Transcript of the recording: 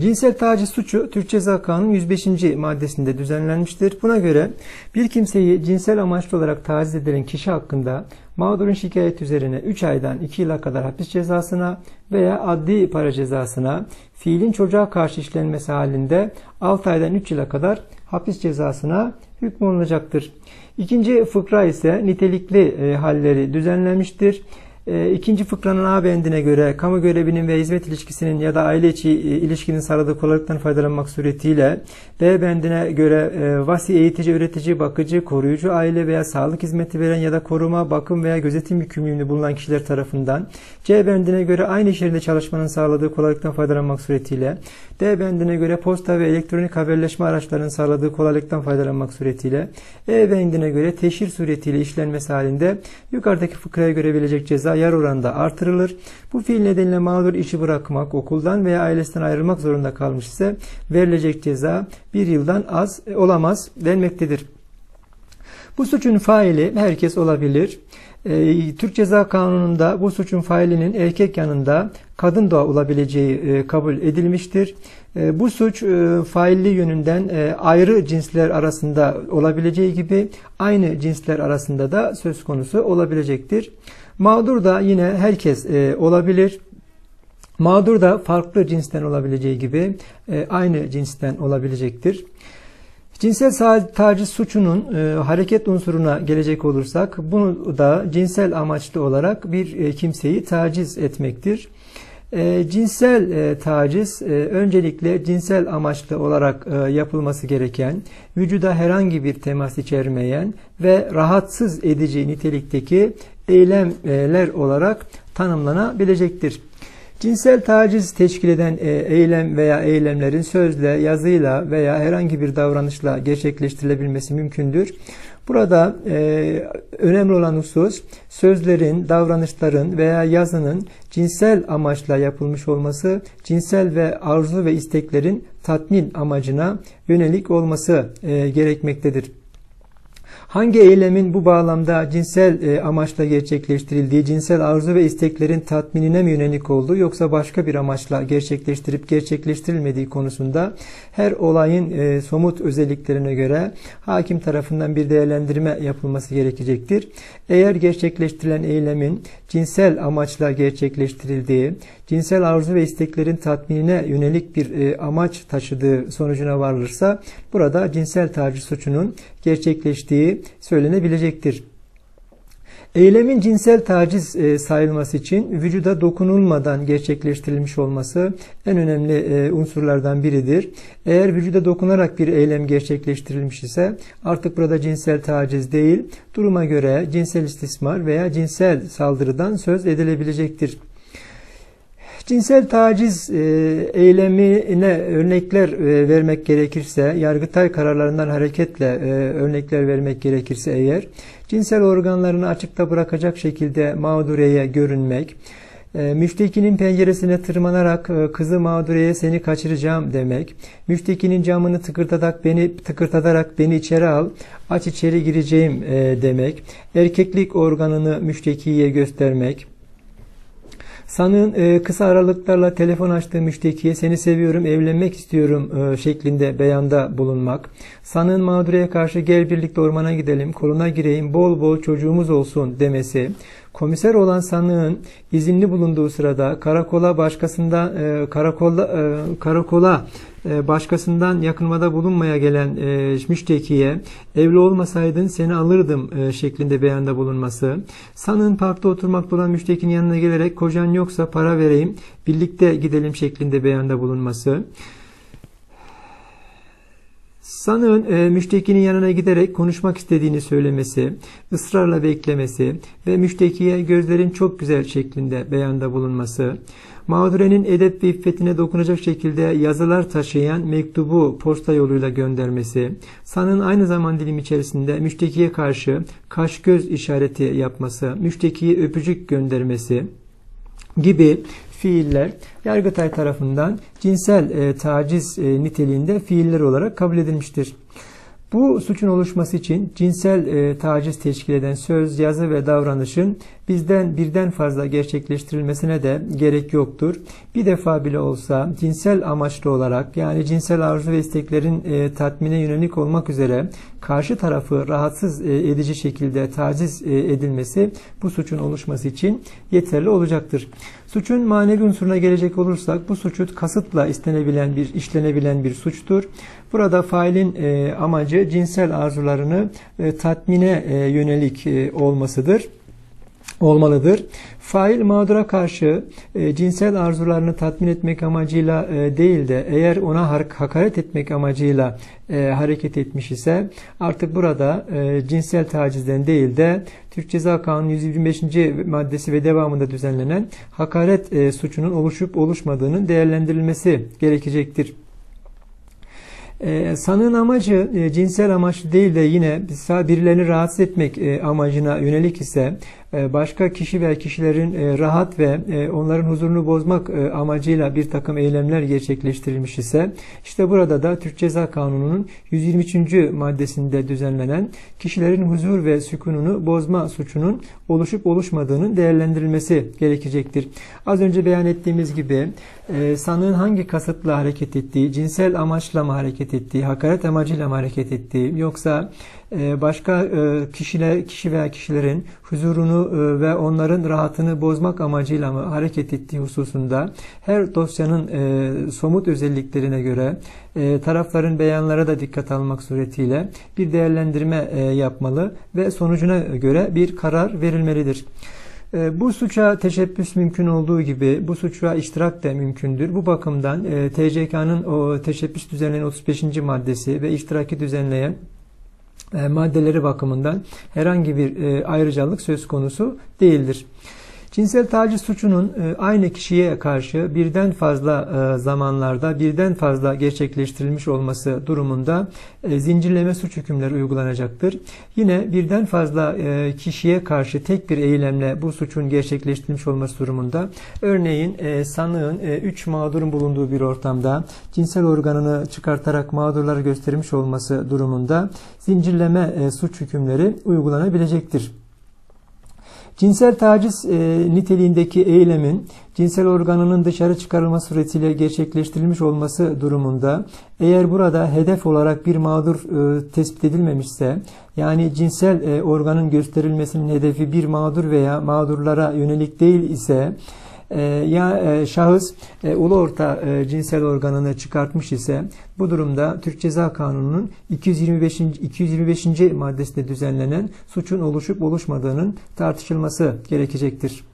Cinsel taciz suçu Türk Ceza Kanunu 105. maddesinde düzenlenmiştir. Buna göre bir kimseyi cinsel amaçlı olarak taciz edilen kişi hakkında mağdurun şikayet üzerine 3 aydan 2 yıla kadar hapis cezasına veya adli para cezasına, fiilin çocuğa karşı işlenmesi halinde 6 aydan 3 yıla kadar hapis cezasına hükmolunacaktır. İkinci fıkra ise nitelikli e, halleri düzenlenmiştir. E, İkinci fıkranın A bendine göre kamu görevinin ve hizmet ilişkisinin ya da aile içi e, ilişkinin sağladığı kolaylıktan faydalanmak suretiyle B bendine göre e, vasi, eğitici, öğretici, bakıcı, koruyucu aile veya sağlık hizmeti veren ya da koruma, bakım veya gözetim yükümlülüğünde bulunan kişiler tarafından C bendine göre aynı iş yerinde çalışmanın sağladığı kolaylıktan faydalanmak suretiyle D bendine göre posta ve elektronik haberleşme araçlarının sağladığı kolaylıktan faydalanmak suretiyle E bendine göre teşhir suretiyle işlenmesi halinde yukarıdaki fıkraya göre verilecek ceza yarı oranda artırılır. Bu fiil nedeniyle mağdur işi bırakmak, okuldan veya ailesinden ayrılmak zorunda kalmış ise verilecek ceza bir yıldan az olamaz denmektedir. Bu suçun faili herkes olabilir. Ee, Türk Ceza Kanunu'nda bu suçun failinin erkek yanında kadın da olabileceği e, kabul edilmiştir. E, bu suç e, failli yönünden e, ayrı cinsler arasında olabileceği gibi aynı cinsler arasında da söz konusu olabilecektir. Mağdur da yine herkes e, olabilir. Mağdur da farklı cinsten olabileceği gibi e, aynı cinsten olabilecektir. Cinsel taciz suçunun e, hareket unsuruna gelecek olursak bunu da cinsel amaçlı olarak bir e, kimseyi taciz etmektir. E, cinsel e, taciz e, öncelikle cinsel amaçlı olarak e, yapılması gereken, vücuda herhangi bir temas içermeyen ve rahatsız edici nitelikteki eylemler olarak tanımlanabilecektir. Cinsel taciz teşkil eden e, eylem veya eylemlerin sözle, yazıyla veya herhangi bir davranışla gerçekleştirilebilmesi mümkündür. Burada e, önemli olan husus sözlerin, davranışların veya yazının cinsel amaçla yapılmış olması, cinsel ve arzu ve isteklerin tatmin amacına yönelik olması e, gerekmektedir. Hangi eylemin bu bağlamda cinsel e, amaçla gerçekleştirildiği, cinsel arzu ve isteklerin tatminine mi yönelik olduğu yoksa başka bir amaçla gerçekleştirip gerçekleştirilmediği konusunda her olayın e, somut özelliklerine göre hakim tarafından bir değerlendirme yapılması gerekecektir. Eğer gerçekleştirilen eylemin cinsel amaçla gerçekleştirildiği, cinsel arzu ve isteklerin tatminine yönelik bir e, amaç taşıdığı sonucuna varılırsa burada cinsel taciz suçunun gerçekleştiği söylenebilecektir. Eylemin cinsel taciz e, sayılması için vücuda dokunulmadan gerçekleştirilmiş olması en önemli e, unsurlardan biridir. Eğer vücuda dokunarak bir eylem gerçekleştirilmiş ise artık burada cinsel taciz değil, duruma göre cinsel istismar veya cinsel saldırıdan söz edilebilecektir. Cinsel taciz e, eylemine örnekler e, vermek gerekirse, Yargıtay kararlarından hareketle e, örnekler vermek gerekirse eğer, cinsel organlarını açıkta bırakacak şekilde mağdureye görünmek, müştekinin penceresine tırmanarak kızı mağdureye seni kaçıracağım demek, müştekinin camını tıkırtarak beni tıkırtatarak beni içeri al, aç içeri gireceğim demek, erkeklik organını müştekiye göstermek, Sanığın e, kısa aralıklarla telefon açtığı müştekiye seni seviyorum, evlenmek istiyorum e, şeklinde beyanda bulunmak. Sanığın mağdureye karşı gel birlikte ormana gidelim, koluna gireyim, bol bol çocuğumuz olsun demesi. Komiser olan sanığın izinli bulunduğu sırada karakola başkasından e, karakola e, karakola e, başkasından yakınmada bulunmaya gelen e, müştekiye evli olmasaydın seni alırdım e, şeklinde beyanda bulunması. Sanığın parkta oturmakta olan müştekinin yanına gelerek kocan yoksa para vereyim birlikte gidelim şeklinde beyanda bulunması. Sanığın e, müştekinin yanına giderek konuşmak istediğini söylemesi, ısrarla beklemesi ve müştekiye gözlerin çok güzel şeklinde beyanda bulunması, mağdurenin edep ve iffetine dokunacak şekilde yazılar taşıyan mektubu posta yoluyla göndermesi, sanığın aynı zaman dilim içerisinde müştekiye karşı kaş göz işareti yapması, müştekiye öpücük göndermesi gibi fiiller Yargıtay tarafından cinsel e, taciz e, niteliğinde fiiller olarak kabul edilmiştir. Bu suçun oluşması için cinsel e, taciz teşkil eden söz, yazı ve davranışın bizden birden fazla gerçekleştirilmesine de gerek yoktur. Bir defa bile olsa cinsel amaçlı olarak yani cinsel arzu ve isteklerin e, tatmine yönelik olmak üzere karşı tarafı rahatsız e, edici şekilde taciz e, edilmesi bu suçun oluşması için yeterli olacaktır. Suçun manevi unsuruna gelecek olursak bu suçu kasıtla istenebilen bir işlenebilen bir suçtur. Burada failin e, amacı cinsel arzularını tatmine yönelik olmasıdır olmalıdır. Fail mağdura karşı e, cinsel arzularını tatmin etmek amacıyla e, değil de eğer ona hakaret etmek amacıyla e, hareket etmiş ise artık burada e, cinsel tacizden değil de Türk Ceza Kanunu 125. maddesi ve devamında düzenlenen hakaret e, suçunun oluşup oluşmadığının değerlendirilmesi gerekecektir. E, sanığın amacı e, cinsel amaçlı değil de yine birilerini rahatsız etmek e, amacına yönelik ise başka kişi ve kişilerin e, rahat ve e, onların huzurunu bozmak e, amacıyla bir takım eylemler gerçekleştirilmiş ise işte burada da Türk Ceza Kanunu'nun 123. maddesinde düzenlenen kişilerin huzur ve sükununu bozma suçunun oluşup oluşmadığının değerlendirilmesi gerekecektir. Az önce beyan ettiğimiz gibi sanığın hangi kasıtla hareket ettiği, cinsel amaçla mı hareket ettiği, hakaret amacıyla mı hareket ettiği yoksa başka e, kişiler, kişi veya kişilerin huzurunu e, ve onların rahatını bozmak amacıyla mı hareket ettiği hususunda her dosyanın somut özelliklerine göre tarafların beyanlara da dikkat almak suretiyle bir değerlendirme yapmalı ve sonucuna göre bir karar verilmelidir. Bu suça teşebbüs mümkün olduğu gibi bu suça iştirak da mümkündür. Bu bakımdan TCK'nın teşebbüs düzenleyen 35. maddesi ve iştiraki düzenleyen e, maddeleri bakımından herhangi bir e, ayrıcalık söz konusu değildir. Cinsel taciz suçunun e, aynı kişiye karşı birden fazla zamanlarda birden fazla gerçekleştirilmiş olması durumunda zincirleme suç hükümleri uygulanacaktır. Yine birden fazla kişiye karşı tek bir eylemle bu suçun gerçekleştirilmiş olması durumunda örneğin sanığın 3 mağdurun bulunduğu bir ortamda cinsel organını çıkartarak mağdurları göstermiş olması durumunda zincirleme suç hükümleri uygulanabilecektir. Cinsel taciz e, niteliğindeki eylemin cinsel organının dışarı çıkarılması suretiyle gerçekleştirilmiş olması durumunda eğer burada hedef olarak bir mağdur e, tespit edilmemişse yani cinsel e, organın gösterilmesinin hedefi bir mağdur veya mağdurlara yönelik değil ise ya e, şahıs e, ulu orta cinsel organını çıkartmış ise bu durumda Türk Ceza Kanunu'nun 225. 225. maddesinde düzenlenen suçun oluşup oluşmadığının tartışılması gerekecektir.